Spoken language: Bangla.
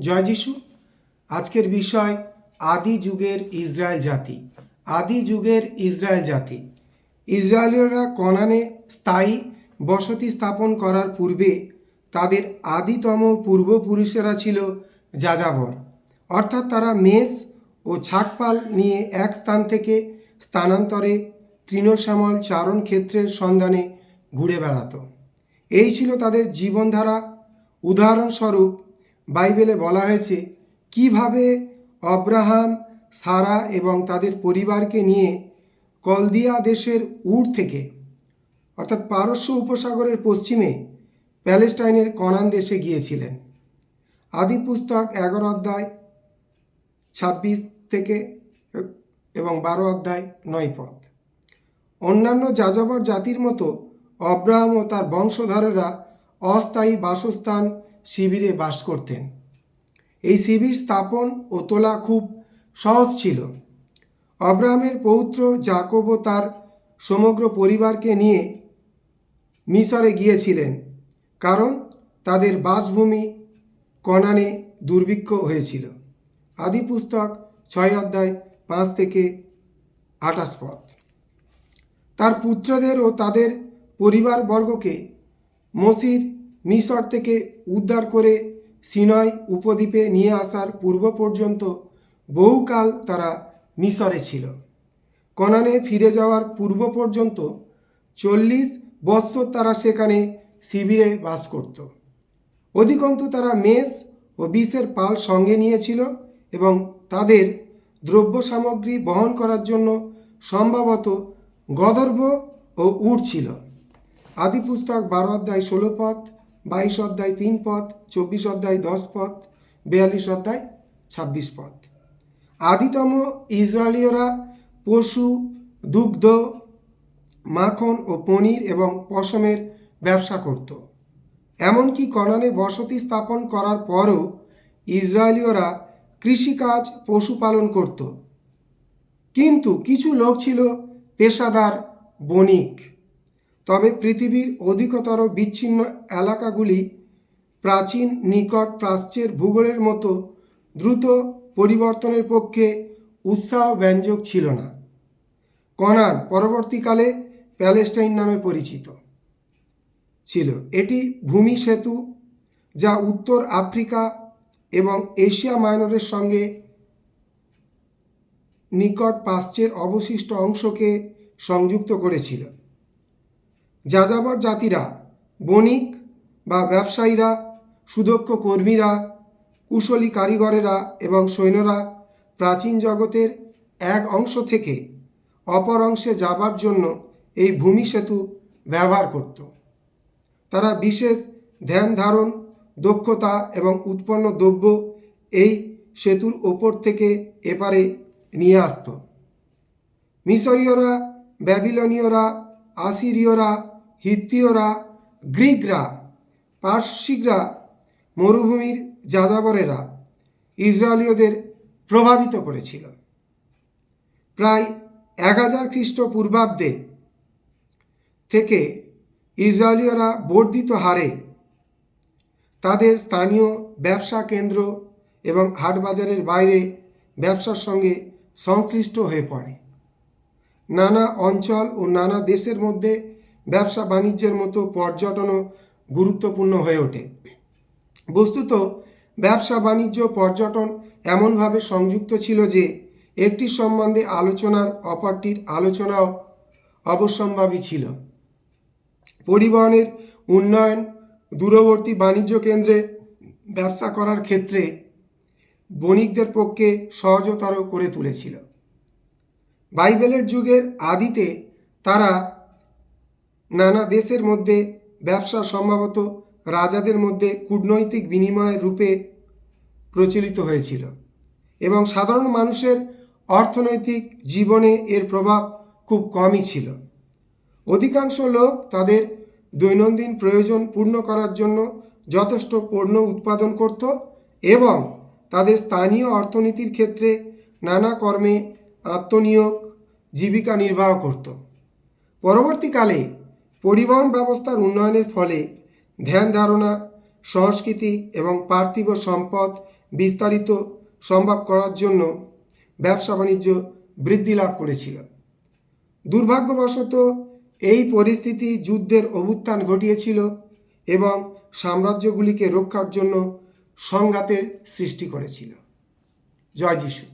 জয় যিশু। আজকের বিষয়, আদি যুগের ইসরায়েল জাতি। আদি যুগের ইসরায়েল জাতি। ইসরায়েলীয়রা কনানে স্থায়ী বসতি স্থাপন করার পূর্বে তাদের আদিতম পূর্বপুরুষেরা ছিল যাযাবর। অর্থাৎ তারা মেষ ও ছাকপাল নিয়ে এক স্থান থেকে স্থানান্তরে তৃণশ্যামল চারণ ক্ষেত্রের সন্ধানে ঘুরে বেড়াতো। এই ছিল তাদের জীবনধারা। উদাহরণস্বরূপ বাইবেলে বলা হয়েছে, কীভাবে অব্রাহাম সারা এবং তাদের পরিবারকে নিয়ে কলদিয়া দেশের উড় থেকে, অর্থাৎ পারস্য উপসাগরের পশ্চিমে প্যালেস্টাইনের কনান দেশে গিয়েছিলেন? আদি পুস্তক এগারো অধ্যায় ছাব্বিশ থেকে, এবং বারো অধ্যায় নয় পথ অন্যান্য যাযাবর জাতির মতো অব্রাহাম ও তার বংশধরেরা অস্থায়ী বাসস্থান শিবিরে বাস করতেন। এই শিবির স্থাপন ও তোলা খুব সহজ ছিল। অব্রাহামের পৌত্র জাকব তার সমগ্র পরিবারকে নিয়ে মিশরে গিয়েছিলেন কারণ তাদের বাসভূমি কনানে দুর্ভিক্ষ হয়েছিল। আদি পুস্তক ছয় অধ্যায় পাঁচ থেকে আঠাশ পথ তার পুত্রদের ও তাদের পরিবারবর্গকে মসির মিশর থেকে উদ্ধার করে সিনয় উপদ্বীপে নিয়ে আসার পূর্ব পর্যন্ত বহুকাল তারা মিশরে ছিল। কনানে ফিরে যাওয়ার পূর্ব পর্যন্ত চল্লিশ বৎসর তারা সেখানে শিবিরে বাস করত। অধিকন্তু তারা মেষ ও বিষের পাল সঙ্গে নিয়েছিল এবং তাদের দ্রব্য সামগ্রী বহন করার জন্য সম্ভবত গদর্ভ ও উট ছিল। আদি পুস্তক বারো অধ্যায় ষোলো পথ বাইশ অধ্যায় তিন পথ চব্বিশ অধ্যায় দশ পথ বিয়াল্লিশ অধ্যায় ছাব্বিশ পথ আদিতম ইসরায়েলীয়রা পশু, দুগ্ধ, মাখন ও পনির এবং পশমের ব্যবসা করত। এমনকি কনানে বসতি স্থাপন করার পরও ইসরায়েলীয়রা কৃষিকাজ পশুপালন করত। কিন্তু কিছু লোক ছিল পেশাদার বণিক। তবে পৃথিবীর অধিকতর বিচ্ছিন্ন এলাকাগুলি প্রাচীন, নিকট, প্রাচ্যের ভূগোলের মতো দ্রুত পরিবর্তনের পক্ষে উৎসাহ ব্যঞ্জক ছিল না। কনান পরবর্তীকালে প্যালেস্টাইন নামে পরিচিত ছিল। এটি ভূমি সেতু যা উত্তর আফ্রিকা এবং এশিয়া মাইনরের সঙ্গে নিকট প্রাচ্যের অবশিষ্ট অংশকে সংযুক্ত করেছিল। যাযাবর জাতিরা, বণিক বা ব্যবসায়ীরা, সুদক্ষ কর্মীরা, কুশলী কারিগরেরা এবং সৈন্যরা প্রাচীন জগতের এক অংশ থেকে অপর অংশে যাবার জন্য এই ভূমি সেতু ব্যবহার করত। তারা বিশেষ ধ্যান ধারণ, দক্ষতা এবং উৎপন্ন দ্রব্য এই সেতুর ওপর থেকে এপারে নিয়ে আসত। মিশরীয়রা, ব্যাবিলনীয়রা, আসিরীয়রা হিত্তীয়রা, গ্রিকরা, পার্সিকরা, মরুভূমির যাযাবরেরা ইসরায়েলীয়দের প্রভাবিত করেছিল। প্রায় এক হাজার খ্রিস্টপূর্বাব্দে থেকে ইসরায়েলীয়রা বর্ধিত হারে তাদের স্থানীয় ব্যবসা কেন্দ্র এবং হাটবাজারের বাইরে ব্যবসার সঙ্গে সংশ্লিষ্ট হয়ে পড়ে। নানা অঞ্চল ও নানা দেশের মধ্যে ব্যবসা বাণিজ্যের মতো পর্যটনও গুরুত্বপূর্ণ হয়ে ওঠে। বস্তুত, ব্যবসা, বাণিজ্য, পর্যটন এমনভাবে সংযুক্ত ছিল যে, একটি সম্বন্ধে আলোচনার অপরটির আলোচনাও অবশ্যম্ভাবী ছিল। পরিবহনের উন্নয়ন, দূরবর্তী বাণিজ্য কেন্দ্রে ব্যবসা করার ক্ষেত্রে বণিকদের পক্ষে সহজতর করে তুলেছিল। বাইবেলের যুগের আদিতে তারা নানা দেশের মধ্যে ব্যবসা সম্ভবত রাজাদের মধ্যে কূটনৈতিক বিনিময়ের রূপে প্রচলিত হয়েছিল এবং সাধারণ মানুষের অর্থনৈতিক জীবনে এর প্রভাব খুব কমই ছিল। অধিকাংশ লোক তাদের দৈনন্দিন প্রয়োজন পূর্ণ করার জন্য যথেষ্ট পণ্য উৎপাদন করত এবং তাদের স্থানীয় অর্থনীতির ক্ষেত্রে নানা কর্মে আত্মনিয়োগ, জীবিকা নির্বাহ করত। পরবর্তীকালে পরিবহন ব্যবস্থার উন্নয়নের ফলে ধ্যান ধারণা, সংস্কৃতি এবং পার্থিব সম্পদ বিস্তারিত সম্ভব করার জন্য ব্যবসা বাণিজ্য বৃদ্ধি লাভ করেছিল। দুর্ভাগ্যবশত এই পরিস্থিতি যুদ্ধের অভ্যুত্থান ঘটিয়েছিল এবং সাম্রাজ্যগুলিকে রক্ষার জন্য সংঘাতের সৃষ্টি করেছিল। জয় যিশু।